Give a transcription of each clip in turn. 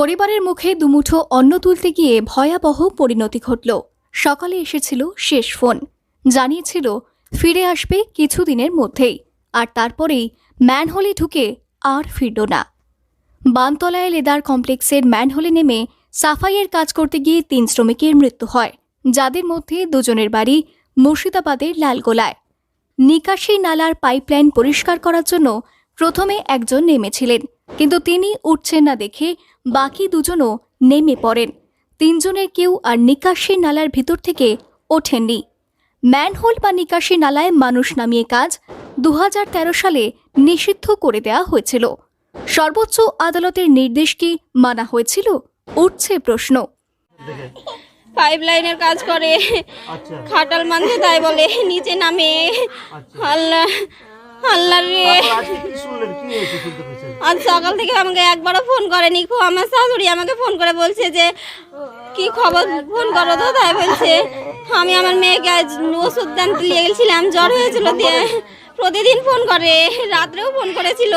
পরিবারের মুখে দুমুঠো অন্ন তুলতে গিয়ে ভয়াবহ পরিণতি ঘটল। সকালে এসেছিল শেষ ফোন। জানিয়েছিল, ফিরে আসবে কিছুদিনের মধ্যেই, আর তারপরেই ম্যানহোলে ঢুকে আর ফিরল না। বানতলায় লেদার কমপ্লেক্সের ম্যানহোলে নেমে সাফাইয়ের কাজ করতে গিয়ে তিন শ্রমিকের মৃত্যু হয়, যাদের মধ্যে দুজনের বাড়ি মুর্শিদাবাদের লালগোলায়। নিকাশি নালার পাইপলাইন পরিষ্কার করার জন্য প্রথমে একজন নেমেছিলেন। কিন্তু তিনি উঠছেন না দেখে বাকি দুজনও নেমে পড়েন। তিনজনের কেউ আর নিকাশি নালার ভিতর থেকে ওঠেননি। ম্যানহোল বা নিকাশি নালায় মানুষ নামিয়ে কাজ দু হাজার তেরো সালে নিষিদ্ধ করে দেওয়া হয়েছিল। সর্বোচ্চ আদালতের নির্দেশ কি মানা হয়েছিল? উঠছে প্রশ্ন। পাইপ লাইনের কাজ করে আচ্ছা। খাটাল মানতে তাই বলে নিচে নামে আচ্ছা। আল্লাহ আল্লাহ রে আজ সকাল থেকে আমাকে একবারও ফোন করেনি। খুব আমার শাশুড়ি আমাকে ফোন করে বলছে যে কি খবর? ফোন করো তো তাই বলছে। আমি আমার মেয়েকে আজ ওষুধ আনতে নিয়ে গেছিলাম জ্বর হয়েছিল দিয়ে। প্রতিদিন ফোন করে রাত্রেও ফোন করেছিল।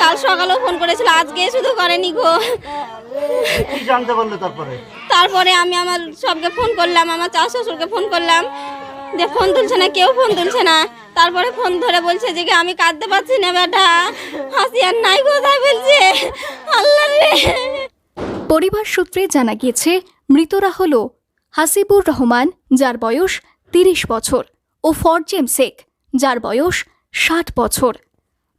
কাল সকালেও ফোন করেছিল আজকে শুধু করেনি গো। তারপরে? তারপরে আমি আমার সবকে ফোন করলাম আমার চা শ্বশুরকে ফোন করলাম। যে ফোন তুলছে না, কেউ ফোন তুলছে না। তারপরে ফোন ধরে বলছে যে আমি কাঁদতে পারছি না বেটা। হাসি আর নাই কোথায় বলছে? আল্লাহ পরিবার সূত্রে জানা গিয়েছে, মৃতরা হল হাসিবুর রহমান, যার বয়স তিরিশ বছর, ও ফরজেম শেখ, যার বয়স ষাট বছর।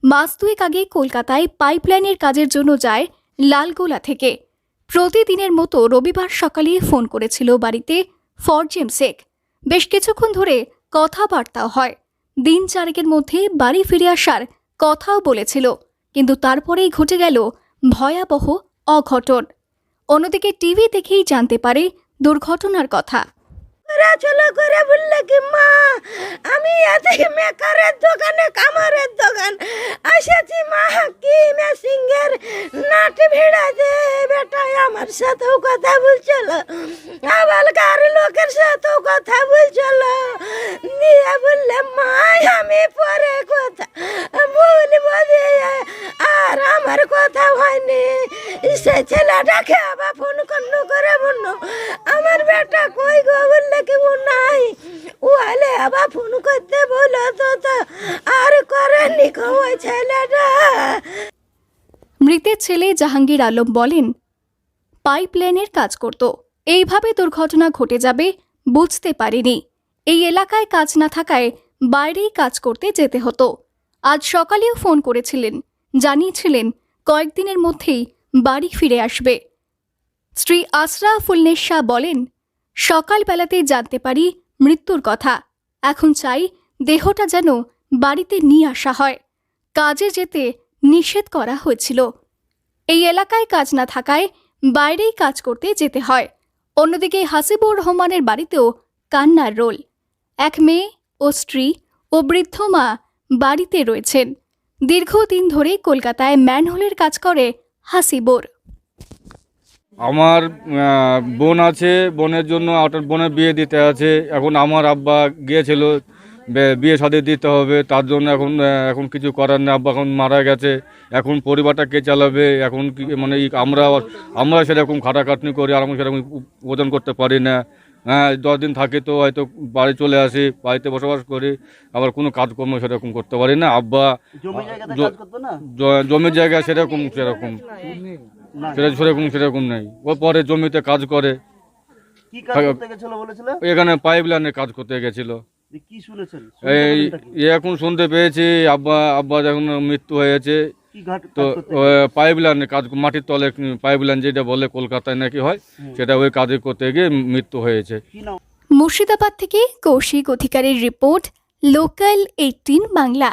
মাস দুয়েক আগে কলকাতায় পাইপলাইনের কাজের জন্য যায় লালগোলা থেকে। প্রতিদিনের মতো রবিবার সকালে ফোন করেছিল বাড়িতে ফরজেম শেখ। বেশ কিছুক্ষণ ধরে কথাবার্তাও হয়। দিন চারেকের মধ্যে বাড়ি ফিরে আসার কথাও বলেছিল, কিন্তু তারপরেই ঘটে গেল ভয়াবহ অঘটন। অন্যদিকে টিভি দেখেই জানতে পারে দুর্ঘটনার কথা। চলো করে বললে কি মা? আমি মেকারের দোকানে কামারের দোকান এসেছি মা কি মেসিংয়ের আমার সাথেও কথা বলছিল। আবার কার লোকের সাথেও কথা বলছিল। দিয়ে বললে মা আমি পরে কথা বলব দিয়ে আর আমার কথা হয়নি। সে ছেলেটাকে আবার ফোন করল করে বলল, আমার বেটা কই গো? বললে, কি নাই। ও আলে আবার ফোন করতে বলো তো। আর করেনি ওই ছেলেটা। মৃতের ছেলে জাহাঙ্গীর আলম বলেন, পাইপলাইনের কাজ করত। এইভাবে দুর্ঘটনা ঘটে যাবে, বুঝতে পারিনি। এই এলাকায় কাজ না থাকায় বাইরেই কাজ করতে যেতে হতো। আজ সকালেও ফোন করেছিলেন। জানিয়েছিলেন, কয়েকদিনের মধ্যেই বাড়ি ফিরে আসবে। শ্রী আশরাফুলনেস শাহ বলেন সকালবেলাতেই জানতে পারি মৃত্যুর কথা। এখন চাই দেহটা যেন বাড়িতে নিয়ে আসা হয়। কাজে যেতে নিষেধ করা হয়েছিল। এই এলাকায় কাজ না থাকায় বাইরেই কাজ করতে যেতে হয়। অন্যদিকে হাসিবুর রহমানের বাড়িতেও কান্নার রোল। এক মেয়ে ও স্ত্রী ও বৃদ্ধ মা বাড়িতে রয়েছেন। দীর্ঘদিন ধরে কলকাতায় ম্যানহোলের কাজ করে হাসিবুর। আমার বোন আছে, বোনের জন্য বোনের বিয়ে দিতে আছে। এখন আমার আব্বা গিয়েছিল বিয়ে শাদি দিতে হবে তার জন্য এখন এখন কিছু করার নেই আব্বা এখন মারা গেছে এখন পরিবারটা কে চালাবে এখন কি মানে আমরা আমরা সেরকম খাটাখাটনি করি আর আমি সেরকম ওজন করতে পারি না। হ্যাঁ দশ দিন থাকি তো হয়তো বাড়ি চলে আসি বাড়িতে বসবাস করি আবার কোনো কাজকর্ম সেরকম করতে পারি না আব্বা জমির জায়গা সেরকম সেরকম। সেটা সেরকম সেরকম নেই। ও পরে জমিতে কাজ করে। বলেছিল? এখানে পাইপ লাইনের কাজ করতে গেছিল। কি শুনেছেন? এই এখন শুনতে পেয়েছি আব্বা আব্বা এখন মৃত্যু হয়েছে কি তো পাইপ লাইনে কাজ মাটির তলে পাইপ লাইন যেটা বলে কলকাতায় নাকি হয় সেটা ওই কাজে করতে গিয়ে মৃত্যু হয়েছে। মুর্শিদাবাদ থেকে কৌশিক অধিকারের রিপোর্ট লোকাল এইটিন বাংলা।